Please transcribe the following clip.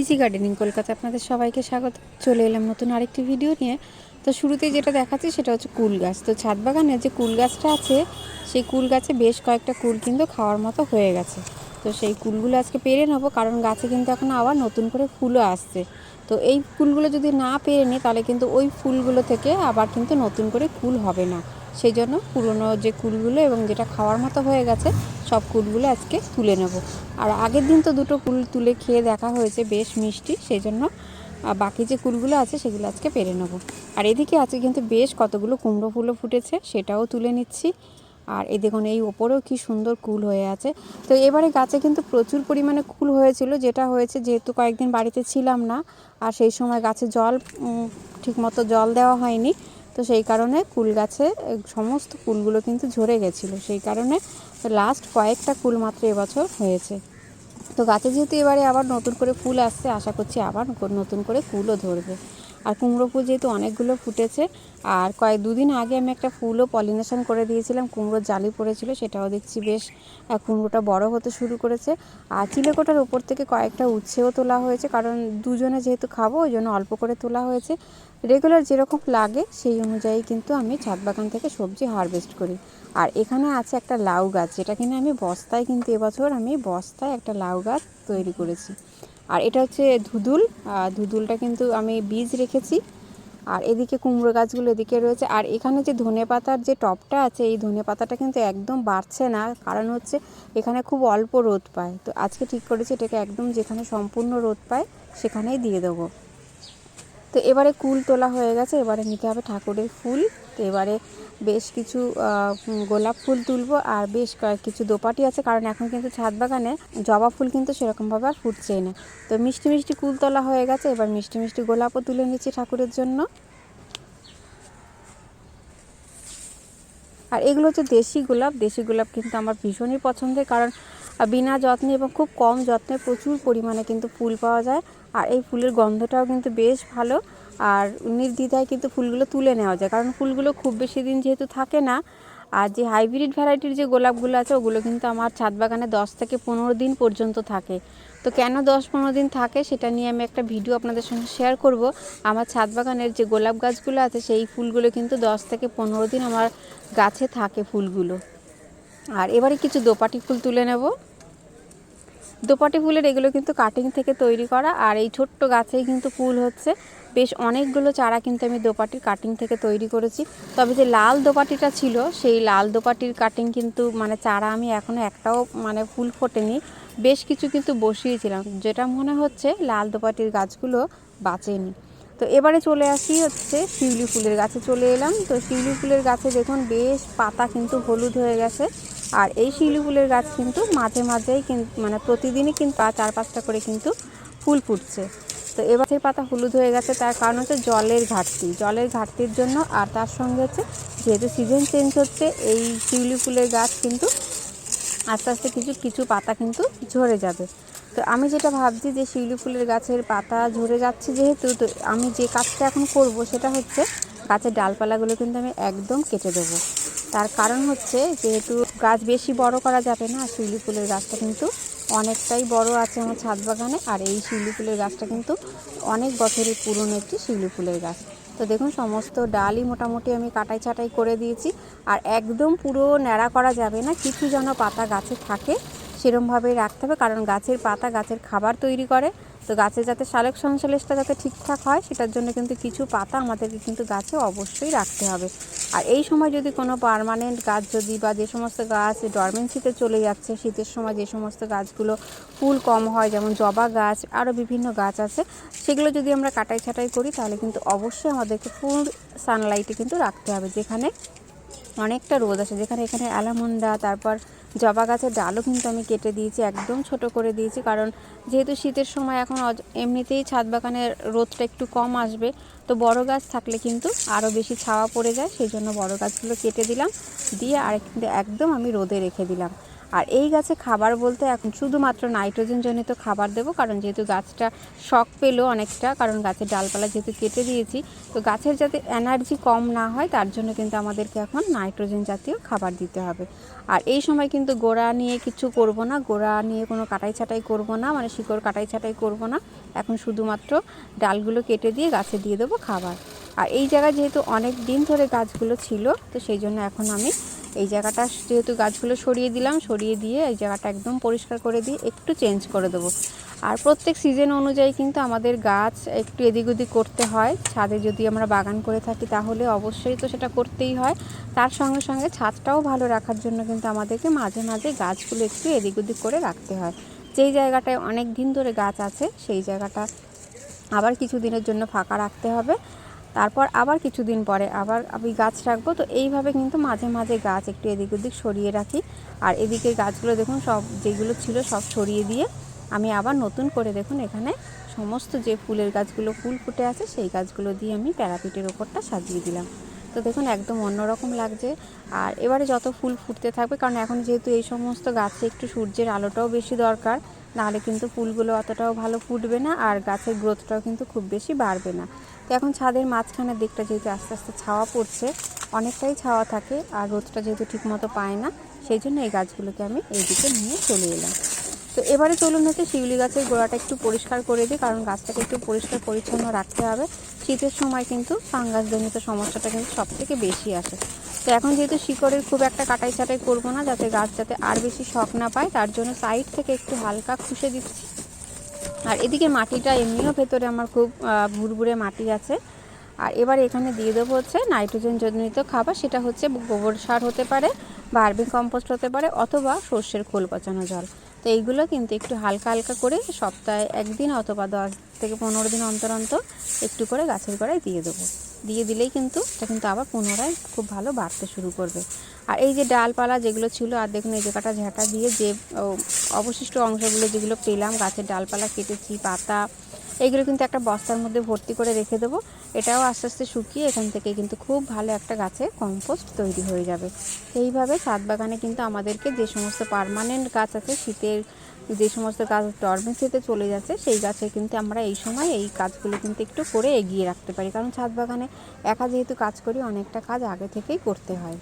Easy gardening Kolkata আপনাদের সবাইকে স্বাগত। চলে এলাম নতুন আরেকটি ভিডিও নিয়ে। তো শুরুতেই যেটা দেখাচ্ছি সেটা হচ্ছে কুল গাছ। তো ছাদ বাগানে যে কুল গাছটা আছে, সেই কুল গাছে বেশ কয়েকটা কুল কিন্তু খাওয়ার মতো হয়ে গেছে। তো সেই কুলগুলো আজকে পেরে নেব, কারণ গাছে কিন্তু এখন আবার নতুন করে ফুলও আসছে। তো এই ফুলগুলো যদি না পেরে নিই তাহলে কিন্তু ওই ফুলগুলো থেকে আবার কিন্তু নতুন করে কুল হবে না। সেই জন্য পুরনো যে কুলগুলো এবং যেটা খাওয়ার মতো হয়ে গেছে, সব কুলগুলো আজকে তুলে নেব। আর আগের দিন তো দুটো কুল তুলে খেয়ে দেখা হয়েছে, বেশ মিষ্টি, সেই জন্য বাকি যে কুলগুলো আছে সেগুলো আজকে পেরে নেব। আর এদিকে আছে কিন্তু বেশ কতগুলো কুমড়ো ফুলও ফুটেছে, সেটাও তুলে নিচ্ছি। আর এই দেখুন, এই ওপরেও কি সুন্দর কুল হয়ে আছে। তো এবারে গাছে কিন্তু প্রচুর পরিমাণে কুল হয়েছিল, যেটা হয়েছে যেহেতু কয়েকদিন বাড়িতে ছিলাম না, আর সেই সময় গাছে জল ঠিকমতো জল দেওয়া হয়নি। তো সেই কারণে কুল গাছে সমস্ত কুলগুলো কিন্তু ঝরে গেছিল। সেই কারণে লাস্ট কয়েকটা কুল মাত্র এবছর হয়েছে। তো গাছে যেহেতু এবারে আবার নতুন করে ফুল আসছে, আশা করছি আবার নতুন করে ফুলও ধরবে। আর কুমড়ো ফুল যেহেতু অনেকগুলো ফুটেছে, আর কয়েক দুদিন আগে আমি একটা ফুলও পলিনেশন করে দিয়েছিলাম, কুমড়োর জালি পড়েছিল, সেটাও দেখছি বেশ কুমড়োটা বড় হতে শুরু করেছে। আর চিলেকোটার উপর থেকে কয়েকটা উচ্ছেও তোলা হয়েছে, কারণ দুজনে যেহেতু খাব, ওই জন্য অল্প করে তোলা হয়েছে। রেগুলার যেরকম লাগে, সেই অনুযায়ী কিন্তু আমি ছাদ বাগান থেকে সবজি হারভেস্ট করি। আর এখানে আছে একটা লাউ গাছ, যেটা কিনা আমি বস্তায় কিন্তু এবছর আমি বস্তায় একটা লাউ গাছ তৈরি করেছি। আর এটা হচ্ছে ধুদুল ধুদুলটা কিন্তু আমি বীজ রেখেছি। আর এদিকে কুমড়ো গাছগুলো এদিকে রয়েছে। আর এখানে যে ধনে পাতার যে টপটা আছে, এই ধনে পাতাটা কিন্তু একদম বাড়ছে না, কারণ হচ্ছে এখানে খুব অল্প রোদ পায়। তো আজকে ঠিক করেছি এটাকে একদম যেখানে সম্পূর্ণ রোদ পায়, সেখানেই দিয়ে দেবো। তো এবারে কুল তোলা হয়ে গেছে, এবারে নিতে হবে ঠাকুরের ফুল। তো এবারে বেশ কিছু গোলাপ ফুল তুলবো আর বেশ কয়েক কিছু দোপাটি আছে, কারণ এখন কিন্তু ছাদ বাগানে জবা ফুল কিন্তু সেরকমভাবে আর ফুটছেই না। তো মিষ্টি মিষ্টি কুল তোলা হয়ে গেছে, এবার মিষ্টি মিষ্টি গোলাপও তুলে নিচ্ছি ঠাকুরের জন্য। আর এগুলো হচ্ছে দেশি গোলাপ দেশি গোলাপ কিন্তু আমার ভীষণই পছন্দের, কারণ বিনা যত্নে এবং খুব কম যত্নে প্রচুর পরিমাণে কিন্তু ফুল পাওয়া যায়। আর এই ফুলের গন্ধটাও কিন্তু বেশ ভালো। আর নির্দ্বিধায় কিন্তু ফুলগুলো তুলে নেওয়া যায়, কারণ ফুলগুলো খুব বেশি দিন যেহেতু থাকে না। আর যে হাইব্রিড ভ্যারাইটির যে গোলাপগুলো আছে, ওগুলো কিন্তু আমার ছাদ বাগানে দশ থেকে পনেরো দিন পর্যন্ত থাকে। তো কেন দশ পনেরো দিন থাকে সেটা নিয়ে আমি একটা ভিডিও আপনাদের সঙ্গে শেয়ার করব। আমার ছাদ বাগানের যে গোলাপ গাছগুলো আছে, সেই ফুলগুলো কিন্তু দশ থেকে পনেরো দিন আমার গাছে থাকে ফুলগুলো। আর এবারে কিছু দোপাটি ফুল তুলে নেব। দোপাটি ফুলের এগুলো কিন্তু কাটিং থেকে তৈরি করা আর এই ছোট্ট গাছেই কিন্তু ফুল হচ্ছে। বেশ অনেকগুলো চারা কিন্তু আমি দোপাটির কাটিং থেকে তৈরি করেছি। তবে যে লাল দোপাটিটা ছিল, সেই লাল দোপাটির কাটিং কিন্তু মানে চারা আমি এখনও একটাও মানে ফুল ফোটেনি। বেশ কিছু কিন্তু বসিয়েছিলাম, যেটা মনে হচ্ছে লাল দোপাটির গাছগুলো বাঁচেনি। তো এবারে চলে আসি হচ্ছে শিউলি ফুলের গাছে চলে এলাম। তো শিউলি ফুলের গাছে দেখুন বেশ পাতা কিন্তু হলুদ হয়ে গেছে। আর এই শিউলি ফুলের গাছ কিন্তু মাঝে মাঝেই মানে প্রতিদিনই কিন্তু চার পাঁচটা করে কিন্তু ফুল ফুটছে। তো এবার সেই পাতা হলুদ হয়ে গেছে, তার কারণ হচ্ছে জলের ঘাটতি। জলের ঘাটতির জন্য আর তার সঙ্গে হচ্ছে যেহেতু সিজন চেঞ্জ হচ্ছে, এই শিউলি ফুলের গাছ কিন্তু আস্তে আস্তে কিছু কিছু পাতা কিন্তু ঝরে যাবে। তো আমি যেটা ভাবছি যে শিউলি ফুলের গাছের পাতা ঝরে যাচ্ছে যেহেতু, তো আমি যে কাজটা এখন করব সেটা হচ্ছে গাছের ডালপালাগুলো কিন্তু আমি একদম কেটে দেবো। তার কারণ হচ্ছে যেহেতু গাছ বেশি বড় করা যাবে না, শিউলি ফুলের গাছটা কিন্তু অনেকটাই বড় আছে আমার ছাদ বাগানে। আর এই শিউলি ফুলের গাছটা কিন্তু অনেক বছরের পুরনো একটি শিউলি ফুলের গাছ। তো দেখুন, সমস্ত ডালই মোটামুটি আমি কাটাই ছাটাই করে দিয়েছি। আর একদম পুরো ন্যাড়া করা যাবে না, কিছু যেন পাতা গাছে থাকে সেরমভাবে রাখতে হবে, কারণ গাছের পাতা গাছের খাবার তৈরি করে। তো গাছে যাতে সালোক সংশ্লেষটা যাতে ঠিকঠাক হয়, সেটার জন্য কিন্তু কিছু পাতা আমাদেরকে কিন্তু গাছে অবশ্যই রাখতে হবে। আর এই সময় যদি কোনো পার্মানেন্ট গাছ যদি বা যে সমস্ত গাছ ডরমেন্সিতে চলে যাচ্ছে, শীতের সময় যে সমস্ত গাছগুলো ফুল কম হয়, যেমন জবা গাছ, আরও বিভিন্ন গাছ আছে, সেগুলো যদি আমরা কাটাই ছাটাই করি, তাহলে কিন্তু অবশ্যই আমাদেরকে ফুল সানলাইটে কিন্তু রাখতে হবে, যেখানে অনেকটা রোদ আছে। যেখানে এখানে অ্যালামন্ডা তারপর জবা গাছের ডালও কিন্তু আমি কেটে দিয়েছি, একদম ছোট করে দিয়েছি। কারণ যেহেতু শীতের সময় এখন এমনিতেই ছাদ বাগানের রোদটা একটু কম আসবে, তো বড় গাছ থাকলে কিন্তু আরও বেশি ছাওয়া পড়ে যায়। সেই জন্য বড় গাছগুলো কেটে দিলাম, দিয়ে আর কিন্তু একদম আমি রোদে রেখে দিলাম। আর এই গাছে খাবার বলতে এখন শুধুমাত্র নাইট্রোজেন জনিত খাবার দেবো, কারণ যেহেতু গাছটা শক পেল অনেকটা, কারণ গাছের ডালপালা যেহেতু কেটে দিয়েছি, তো গাছের যাতে এনার্জি কম না হয়, তার জন্য কিন্তু আমাদেরকে এখন নাইট্রোজেন জাতীয় খাবার দিতে হবে। আর এই সময় কিন্তু গোড়া নিয়ে কিছু করব না, গোড়া নিয়ে কোনো কাটাই ছাটাই করব না মানে শিকড় কাটাই ছাটাই করব না, এখন শুধুমাত্র ডালগুলো কেটে দিয়ে গাছে দিয়ে দেবো খাবার। আর এই জায়গায় যেহেতু অনেক দিন ধরে গাছগুলো ছিল, তো সেই জন্য এখন আমি এই জায়গাটা যেহেতু গাছগুলো সরিয়ে দিলাম, সরিয়ে দিয়ে এই জায়গাটা একদম পরিষ্কার করে দিয়ে একটু চেঞ্জ করে দেবো। আর প্রত্যেক সিজন অনুযায়ী কিন্তু আমাদের গাছ একটু এদিক ওদিক করতে হয়। ছাদে যদি আমরা বাগান করে থাকি তাহলে অবশ্যই তো সেটা করতেই হয়। তার সঙ্গে সঙ্গে ছাদটাও ভালো রাখার জন্য কিন্তু আমাদেরকে মাঝে মাঝে গাছগুলো একটু এদিক ওদিক করে রাখতে হয়। যেই জায়গাটায় অনেক দিন ধরে গাছ আছে, সেই জায়গাটা আবার কিছু দিনের জন্য ফাঁকা রাখতে হবে। তারপর আবার কিছুদিন পরে আবার আমি গাছ রাখব। তো এইভাবে কিন্তু মাঝে মাঝে গাছ একটু এদিক ওদিক সরিয়ে রাখি। আর এদিকের গাছগুলো দেখুন সব যেগুলো ছিল সব সরিয়ে দিয়ে আমি আবার নতুন করে দেখুন এখানে সমস্ত যে ফুলের গাছগুলো ফুল ফুটে আছে সেই গাছগুলো দিয়ে আমি প্যারাপিটের ওপরটা সাজিয়ে দিলাম। তো দেখুন একদম অন্যরকম লাগছে। আর এবারে যত ফুল ফুটতে থাকবে, কারণ এখন যেহেতু এই সমস্ত গাছে একটু সূর্যের আলোটাও বেশি দরকার নাহলে কিন্তু ফুলগুলো অতটাও ভালো ফুটবে না আর গাছের গ্রোথটাও কিন্তু খুব বেশি বাড়বে না। তো এখন ছাদের মাঝখানের দিকটা যেহেতু আস্তে আস্তে ছাওয়া পড়ছে, অনেকটাই ছাওয়া থাকে আর রোদটা যেহেতু ঠিকমতো পায় না, সেই জন্য এই গাছগুলোকে আমি এই দিকে নিয়ে চলে এলাম। তো এবারে চলুন হচ্ছে শিউলি গাছের গোড়াটা একটু পরিষ্কার করে দিই, কারণ গাছটাকে একটু পরিষ্কার পরিচ্ছন্ন রাখতে হবে। শীতের সময় কিন্তু ফাঙ্গাসজনিত সমস্যাটা কিন্তু সব থেকে বেশি আসে। তো এখন যেহেতু শিকড়ের খুব একটা কাটাই ছাটাই করব না, যাতে গাছ যাতে আর বেশি শখ না পায়, তার জন্য সাইড থেকে একটু হালকা খুশে দিচ্ছি। আর এদিকে মাটিটা এমনিও ভেতরে আমার খুব ভুরভুরে মাটি আছে। আর এবার এখানে দিয়ে দেবো হচ্ছে নাইট্রোজেন জনিত খাবার, সেটা হচ্ছে গোবর সার হতে পারে বার্মি কম্পোস্ট হতে পারে, অথবা সর্ষের খোল পচানো জল। তো এইগুলো কিন্তু একটু হালকা হালকা করে সপ্তাহে একদিন অথবা দশ থেকে পনেরো দিন অন্তর অন্তর একটু করে গাছের গোড়ায় দিয়ে দেবো। দিয়ে দিলেই কিন্তু এটা কিন্তু আবার পুনরায় খুব ভালো বাড়তে শুরু করবে। আর এই যে ডালপালা যেগুলো ছিল, আর দেখুন এই যে কাটা ঝাঁটা দিয়ে যে অবশিষ্ট অংশগুলো যেগুলো পেলাম, গাছের ডালপালা কেটেছি, পাতা এইগুলো কিন্তু একটা বস্তার মধ্যে ভর্তি করে রেখে দেবো। এটাও আস্তে আস্তে শুকিয়ে এখান থেকে কিন্তু খুব ভালো একটা গাছে কম্পোস্ট তৈরি হয়ে যাবে। এইভাবে ছাদ বাগানে কিন্তু আমাদেরকে যে সমস্ত পার্মানেন্ট গাছ আছে, শীতের যে সমস্ত গাছ ডরমেন্সিতে চলে যাচ্ছে, সেই গাছে কিন্তু আমরা এই সময় এই কাজগুলো কিন্তু একটু করে এগিয়ে রাখতে পারি। কারণ ছাদ বাগানে একা যেহেতু কাজ করি, অনেকটা কাজ আগে থেকেই করতে হয়।